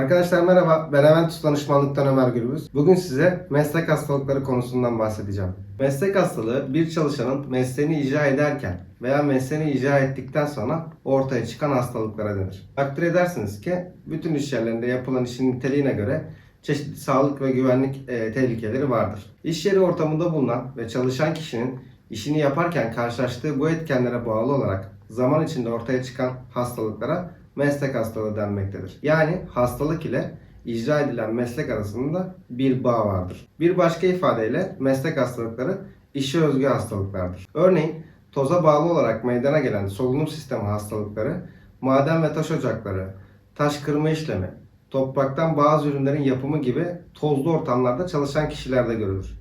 Arkadaşlar merhaba, ben Eventus Danışmanlıktan Ömer Gürbüz. Bugün size meslek hastalıkları konusundan bahsedeceğim. Meslek hastalığı bir çalışanın mesleğini icra ederken veya mesleğini icra ettikten sonra ortaya çıkan hastalıklara denir. Takdir edersiniz ki bütün iş yerlerinde yapılan işin niteliğine göre çeşitli sağlık ve güvenlik e, tehlikeleri vardır. İş yeri ortamında bulunan ve çalışan kişinin işini yaparken karşılaştığı bu etkenlere bağlı olarak zaman içinde ortaya çıkan hastalıklara meslek hastalığı denmektedir. Yani hastalık ile icra edilen meslek arasında bir bağ vardır. Bir başka ifadeyle meslek hastalıkları işe özgü hastalıklardır. Örneğin toza bağlı olarak meydana gelen solunum sistemi hastalıkları, maden ve taş ocakları, taş kırma işlemi, topraktan bazı ürünlerin yapımı gibi tozlu ortamlarda çalışan kişilerde görülür.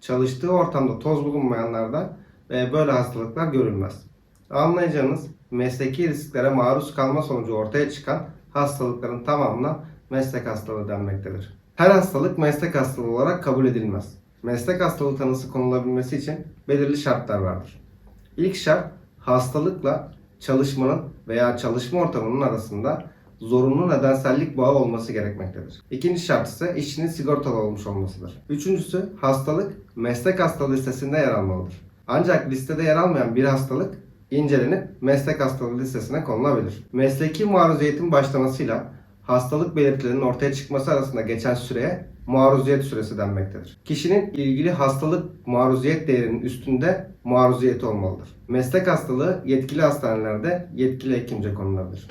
Çalıştığı ortamda toz bulunmayanlarda e, böyle hastalıklar görülmez. Anlayacağınız mesleki risklere maruz kalma sonucu ortaya çıkan hastalıkların tamamına meslek hastalığı denmektedir. Her hastalık meslek hastalığı olarak kabul edilmez. Meslek hastalığı tanısı konulabilmesi için belirli şartlar vardır. İlk şart hastalıkla çalışmanın veya çalışma ortamının arasında zorunlu nedensellik bağı olması gerekmektedir. İkinci şart ise işçinin sigortalı olmuş olmasıdır. Üçüncüsü hastalık meslek hastalığı listesinde yer almalıdır. Ancak listede yer almayan bir hastalık incelenip meslek hastalığı listesine konulabilir. Mesleki maruziyetin başlamasıyla hastalık belirtilerinin ortaya çıkması arasında geçen süreye maruziyet süresi denmektedir. Kişinin ilgili hastalık maruziyet değerinin üstünde maruziyeti olmalıdır. Meslek hastalığı yetkili hastanelerde yetkili hekimce konulabilir.